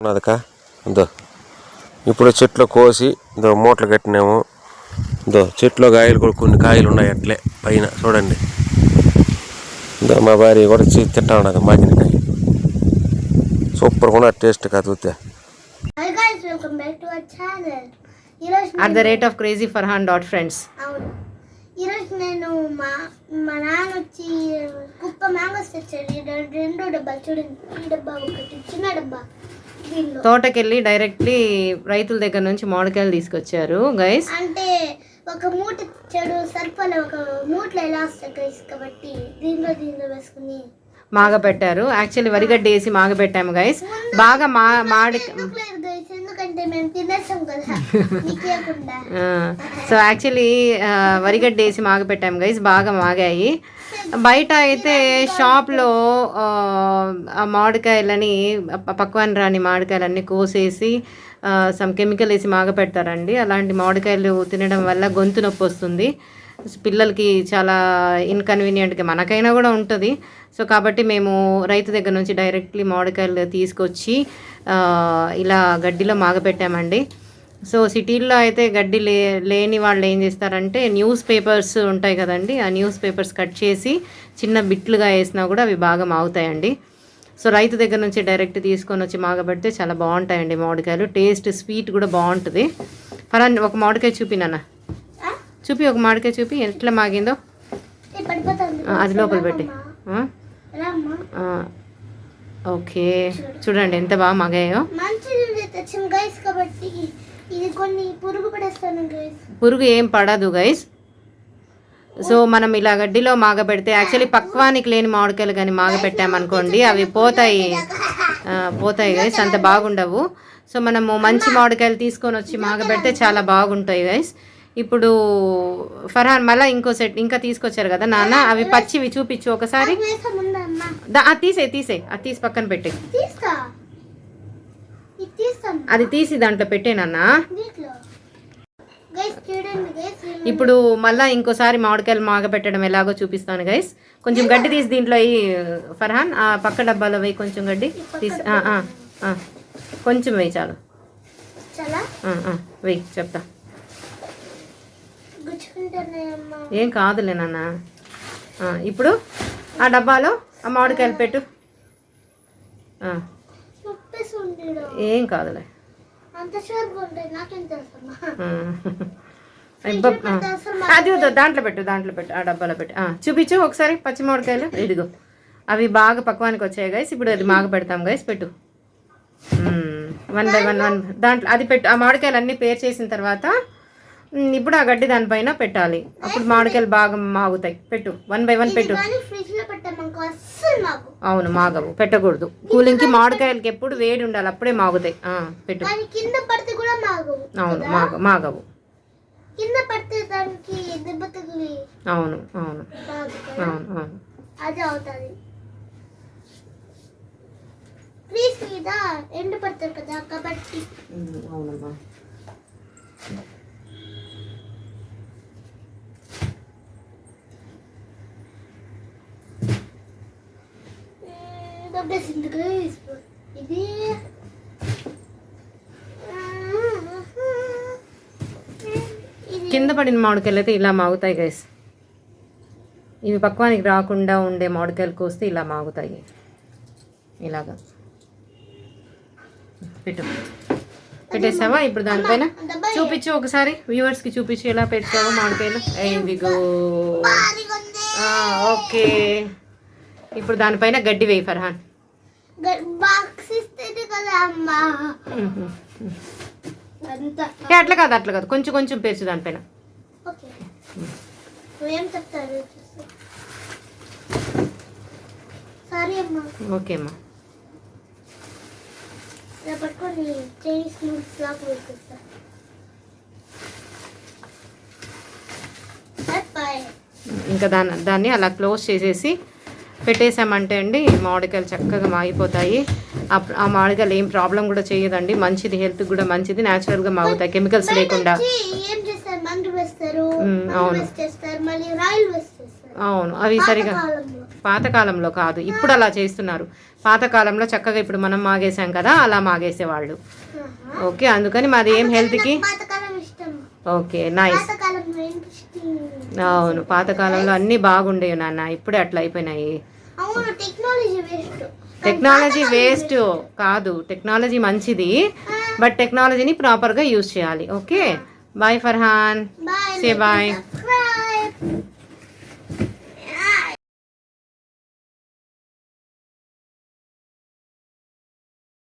ఉన్నదికా ఇదో. ఇప్పుడు చెట్లు కోసి ఇదో మూటలు కట్టినాము. ఇదో చెట్లో కాయలు కూడా కొన్ని కాయలు ఉన్నాయి అట్లే పైన చూడండి. ఇదో మా భార్య కూడా చి- తింటా ఉన్నది మాజినకాయ సూపర్గా ఉన్న టేస్ట్ కాదు చూస్తే hi guys welcome back to our channel ఈరోజు at the rate of crazy Farhan dot friends ఈరోజు నేను మా మా నాన్న వచ్చి కుప్ప మ్యాంగోస్ తెచ్చాడు. రెండో డబ్బాలు చూడండి. ఈ డబ్బా ఒకటి చిన్న డబ్బా. తోటకెళ్ళి డైరెక్ట్లీ రైతుల దగ్గర నుంచి మామిడికాయలు తీసుకొచ్చారు గైస్ అంటే ఒక మూట చెడు సరిపోలే ఒక మూటలో ఎలా వస్తాయి గైస్ కాబట్టి దీనిలో దీనిలో వేసుకుని. మాగ పెట్టారు యాక్చువల్లీ వరిగడ్డ వేసి మాగ పెట్టాము గైస్ బాగా మా మాడి సో యాక్చువల్లీ వరిగడ్డ వేసి మాగపెట్టాము గైస్ బాగా మాగాయి. బయట అయితే షాప్లో ఆ మామిడికాయలని పక్వాన్ రాని మామిడికాయలన్నీ కోసేసి సమ్ కెమికల్ వేసి మాగ పెడతారండి అలాంటి మామిడికాయలు తినడం వల్ల గొంతు నొప్పి వస్తుంది. పిల్లలకి చాలా ఇన్కన్వీనియంట్గా మనకైనా కూడా ఉంటుంది. సో కాబట్టి మేము రైతు దగ్గర నుంచి డైరెక్ట్లీ మామిడికాయలు తీసుకొచ్చి ఇలా గడ్డిలో మాగపెట్టామండి. సో సిటీల్లో అయితే గడ్డి లే లేని వాళ్ళు ఏం చేస్తారంటే న్యూస్ పేపర్స్ ఉంటాయి కదండి ఆ న్యూస్ పేపర్స్ కట్ చేసి చిన్న బిట్లుగా వేసినా కూడా అవి బాగా మాగుతాయండి. సో రైతు దగ్గర నుంచి డైరెక్ట్ తీసుకొని వచ్చి మాగబెడితే చాలా బాగుంటాయండి మామిడికాయలు. టేస్ట్ స్వీట్ కూడా బాగుంటుంది. ఫలాన్ ఒక మామిడికాయ చూపినానా? చూపి ఒక మామిడికాయ చూపి ఎట్లా మాగిందో? అది లోపల పెట్టి. ఓకే. చూడండి ఎంత బాగా మగాయో. పురుగు ఏం పడదు గైస్ సో మనం ఇలా గడ్డిలో మాగబెడితే యాక్చువల్లీ పక్వానికి లేని మామిడికాయలు కానీ మాగపెట్టామనుకోండి అవి పోతాయి. పోతాయి గైస్ అంత బాగుండవు. సో మనము మంచి మామిడికాయలు తీసుకొని వచ్చి మాగబెడితే చాలా బాగుంటాయి గైస్ ఇప్పుడు ఫర్హాన్ మళ్ళీ ఇంకో సెట్ ఇంకా తీసుకొచ్చారు కదా నాన్న అవి పచ్చివి చూపించు ఒకసారి. తీసే తీసే. అది తీసి పక్కన పెట్టే. అది తీసి దాంట్లో చూడండి గైస్ ఇప్పుడు మళ్ళా ఇంకోసారి మామిడికాయలు మాగబెట్టడం ఎలాగో చూపిస్తాను గైస్ కొంచెం గడ్డి తీసి దీంట్లో ఫర్హాన్. ఆ పక్క డబ్బాలో వేయి కొంచెం గడ్డి తీసి. కొంచెం వేయి చాలు. చాలా? ఆ, ఆ, వేయి చెప్తా. ఏం కాదులే నాన్న. ఇప్పుడు ఆ డబ్బాలో ఆ మామిడికాయలు పెట్టు. ఏం కాదులే. అది వద్దు, దాంట్లో పెట్టు దాంట్లో పెట్టు ఆ డబ్బాలో పెట్టు. చూపించు ఒకసారి పచ్చి మామిడికాయలు. ఇదిగో. అవి బాగా పక్వానికి వచ్చాయి గైస్ ఇప్పుడు అది మాగ పెడతాం గైస్ పెట్టు. వన్ బై వన్ వన్ దాంట్లో అది పెట్టు. ఆ మామిడికాయలు అన్నీ పేర్ చేసిన తర్వాత ఇప్పుడు ఆ గడ్డి దానిపైన పెట్టాలి. అప్పుడు మామిడికాయలు బాగా మాగుతాయి. పెట్టు. వన్ బై వన్ పెట్టు. అవును మాగవు. పెట్టకూడదు. కూలింగ్కి మామిడికాయలకి ఎప్పుడు వేడి ఉండాలి. అప్పుడే మాగుతాయి. పెట్టు. కానీ కింద పడితే కూడా మాగవు. అవును మాగ మాగవు. కింద పడితే దానికి దెబ్బ తగిలి అవును అవును. అవును అవును. అది అవుతుంది. ఫ్రీజ్ మీద ఎండు పడతారు కదా కాబట్టి మ్, అవునమ్మా. ఇది కింద పడిన మామిడికాయలు అయితే ఇలా మాగుతాయి గైస్ ఇవి పక్వానికి రాకుండా ఉండే మామిడికాయలు కోస్తే ఇలా మాగుతాయి. ఇలాగా. పెట్టు. పెట్టేసావా ఇప్పుడు దానిపైన చూపించు ఒకసారి. వ్యూవర్స్కి చూపించు ఎలా పెట్టావో మామిడికాయలు. ఉంది. ఓకే ఇప్పుడు దానిపైన గడ్డి వేయి ఫర్హాన్ బాక్స్ ఇస్తేనే కదా అమ్మా. అట్లా కాదు అట్లా కాదు. కొంచెం కొంచెం పేర్చు దానిపైన. ఓకే. అమ్మా. ఇంకా దాన్ని దాన్ని అలా క్లోజ్ చేసేసి పెట్టేసామంటే అండి మామిడికాయలు చక్కగా మాగిపోతాయి. ఆ మామిడికాయలు ఏం ప్రాబ్లం కూడా చేయదండి. మంచిది హెల్త్ కూడా మంచిది. న్యాచురల్గా మాగుతాయి కెమికల్స్ లేకుండా. అవును. అవును అవి సరిగా కాలంలో పాతకాలంలో కాదు ఇప్పుడు అలా చేస్తున్నారు. పాతకాలంలో చక్కగా ఇప్పుడు మనం మాగేసాం కదా అలా మాగేసేవాళ్ళు. ఓకే అందుకని మాది ఏం హెల్త్కి? Okay nice. అవును పాతకాలంలో అన్నీ బాగుండేవి నాన్న. ఇప్పుడే అట్లా అయిపోయినాయి. టెక్నాలజీ వేస్ట్ కాదు. టెక్నాలజీ మంచిది బట్ టెక్నాలజీని ప్రాపర్గా యూజ్ చేయాలి. Okay bye Farhan say bye